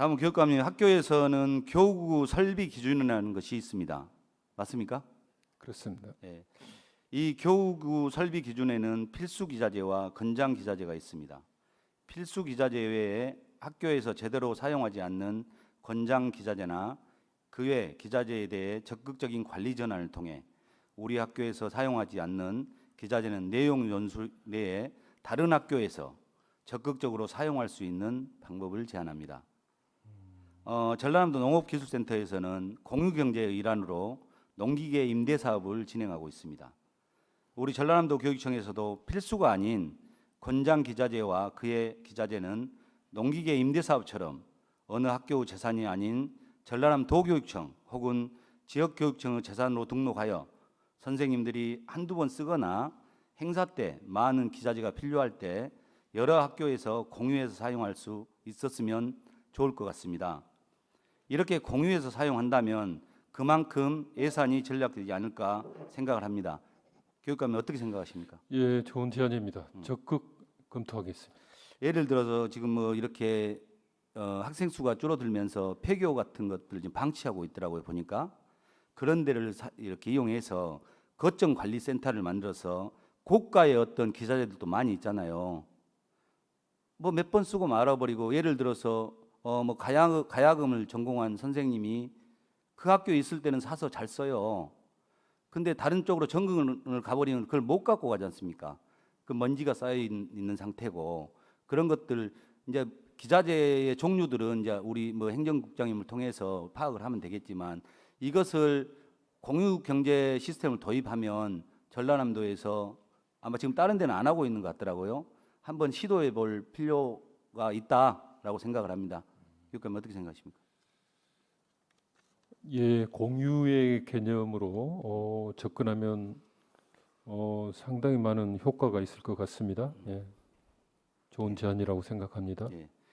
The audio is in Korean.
다음은 교육감님 학교에서는 교구 설비 기준이라는 것이 있습니다. 맞습니까? 그렇습니다. 예. 이 교구 설비 기준에는 필수 기자재와 건장 기자재가 있습니다. 필수 기자재 외에 학교에서 제대로 사용하지 않는 건장 기자재나 그 외 기자재에 대해 적극적인 관리 전환을 통해 우리 학교에서 사용하지 않는 기자재는 내용 연수 내에 다른 학교에서 적극적으로 사용할 수 있는 방법을 제안합니다. 어, 전라남도 농업기술센터에서는 공유경제의 일환으로 농기계 임대 사업을 진행하고 있습니다. 우리 전라남도 교육청에서도 필수가 아닌 권장 기자재와 그의 기자재는 농기계 임대 사업처럼 어느 학교 재산이 아닌 전라남 도 교육청 혹은 지역 교육청의 재산으로 등록하여 선생님들이 한두 번 쓰거나 행사 때 많은 기자재가 필요할 때 여러 학교에서 공유해서 사용할 수 있었으면 좋을 것 같습니다. 이렇게 공유해서 사용한다면 그만큼 예산이 절약되지 않을까 생각을 합니다. 교육감이 어떻게 생각하십니까? 예, 좋은 제안입니다. 음. 적극 검토하겠습니다. 예를 들어서 지금 뭐 이렇게 어, 학생 수가 줄어들면서 폐교 같은 것들을 지금 방치하고 있더라고요 보니까 그런 데를 사- 이렇게 이용해서 거점 관리 센터를 만들어서 고가의 어떤 기자재들도 많이 있잖아요. 뭐 몇 번 쓰고 말아버리고 예를 들어서 어 뭐 가야 가야금을 전공한 선생님이 그 학교에 있을 때는 사서 잘 써요. 근데 다른 쪽으로 전공을 가버리면 그걸 못 갖고 가지 않습니까? 그 먼지가 쌓여 있- 있는 상태고 그런 것들 이제 기자재의 종류들은 이제 우리 뭐 행정국장님을 통해서 파악을 하면 되겠지만 이것을 공유 경제 시스템을 도입하면 전라남도에서 아마 지금 다른 데는 안 하고 있는 것 같더라고요. 한번 시도해 볼 필요가 있다 라고 생각을 합니다. 교육감 어떻게 생각하십니까? 예, 공유의 개념으로 어, 접근하면 어, 상당히 많은 효과가 있을 것 같습니다. 예, 좋은 제안이라고 생각합니다. 예.